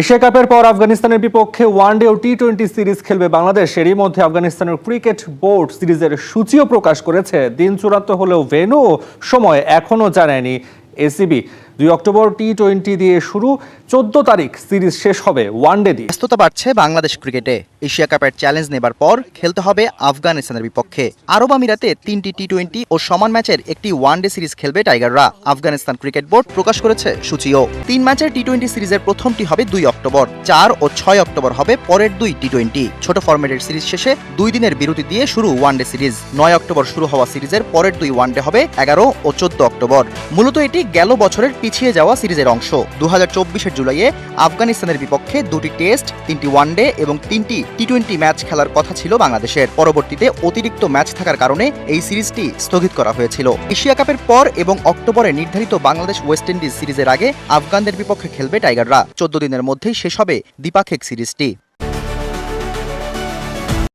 Asia কাপের পর আফগানিস্তানের বিপক্ষে ওয়ান ডে ও টি টোয়েন্টি সিরিজ খেলবে বাংলাদেশ। এরই মধ্যে আফগানিস্তানের ক্রিকেট বোর্ড সিরিজের সূচিও প্রকাশ করেছে। দিন চূড়ান্ত হলেও ভেনু সময় এখনও জানায়নি এসিবি। দুই অক্টোবর টি টোয়েন্টি দিয়ে শুরু, চোদ্দ তারিখ সিরিজ শেষ হবে ওয়ান ডে দিয়ে। ব্যস্ততা বাড়ছে বাংলাদেশ ক্রিকেটে। এশিয়া কাপের চ্যালেঞ্জ নেবার পর খেলতে হবে আফগানিস্তানের বিপক্ষে। আরব আমিরাতে তিনটি টি টোয়েন্টি ও সমান ম্যাচের একটি ওয়ানডে সিরিজ খেলবে টাইগাররা। আফগানিস্তান ক্রিকেট বোর্ড প্রকাশ করেছে সূচিও। তিন ম্যাচের টি টোয়েন্টি সিরিজের প্রথমটি হবে দুই অক্টোবর, চার ও ছয় অক্টোবর হবে পরের দুই টি টোয়েন্টি ছোট ফরম্যাটের সিরিজ শেষে দুই দিনের বিরতি দিয়ে শুরু ওয়ানডে সিরিজ নয় অক্টোবর শুরু হওয়া সিরিজের পরের দুই ওয়ানডে হবে এগারো ও চোদ্দ অক্টোবর। মূলত এটি গেল বছরের পিছিয়ে যাওয়া সিরিজের অংশ। দু হাজার জুলাইয়ে আফগানিস্তানের বিপক্ষে দুটি টেস্ট তিনটি ওয়ানডে এবং তিনটি টি টোয়েন্টি ম্যাচ খেলার কথা ছিল বাংলাদেশের। পরবর্তীতে অতিরিক্ত ম্যাচ থাকার কারণে এই সিরিজটি স্থগিত করা হয়েছিল। এশিয়া কাপের পর এবং অক্টোবরে নির্ধারিত বাংলাদেশ ওয়েস্ট ইন্ডিজ সিরিজের আগে আফগানদের বিপক্ষে খেলবে টাইগাররা। চোদ্দ দিনের মধ্যেই শেষ হবে দ্বিপাক্ষিক সিরিজটি।